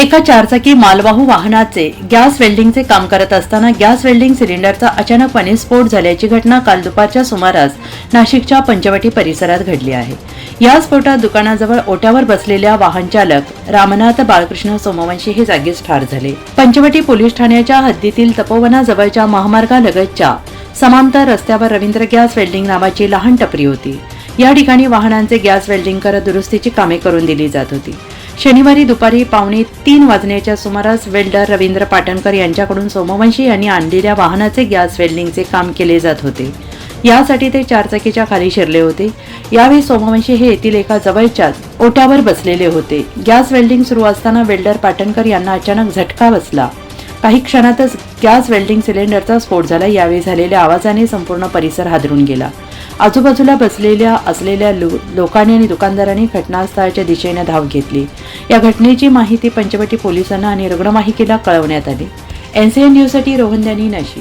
एका चारचाकी मालवाहू वाहनाचे गॅस वेल्डिंगचे काम करत असताना गॅस वेल्डिंग सिलेंडरचा अचानकपणे स्फोट झाल्याची घटना काल दुपारच्या सुमारास नाशिकच्या पंचवटी परिसरात घडली आहे. या स्फोटात दुकानाजवळ ओट्यावर बसलेल्या वाहन चालक रामनाथ बाळकृष्ण सोमवंशी हे जागीच ठार झाले. पंचवटी पोलीस ठाण्याच्या हद्दीतील तपोवनाजवळच्या महामार्गालगतच्या समांतर रस्त्यावर रवींद्र गॅस वेल्डिंग नावाची लहान टपरी होती. या ठिकाणी वाहनांचे गॅस वेल्डिंग करत दुरुस्तीची कामे करून दिली जात होती. शनिवारी दुपारी पावणे तीन वाजण्याच्या सुमारास वेल्डर रवींद्र पाटणकर यांच्याकडून सोमवंशी यांनी आणलेल्या वाहनाचे गॅस वेल्डिंगचे काम केले जात होते. यासाठी ते चारचाकीच्या खाली शिरले होते. यावेळी सोमवंशी हे येथील एका जवळच्याच ओट्यावर बसलेले होते. गॅस वेल्डिंग सुरू असताना वेल्डर पाटणकर यांना अचानक झटका बसला. काही क्षणातच गॅस वेल्डिंग सिलेंडरचा स्फोट झाला. यावेळी झालेल्या आवाजाने संपूर्ण परिसर हादरून गेला. आजूबाजूला बसलेल्या असलेल्या लो- लोकांनी आणि दुकानदारांनी घटनास्थळाच्या दिशेने धाव घेतली. या घटनेची माहिती पंचवटी पोलिसांना आणि रुग्णवाहिकेला कळवण्यात आली. एनसीएन न्यूजसाठी रोहन दॅनी नाशिक.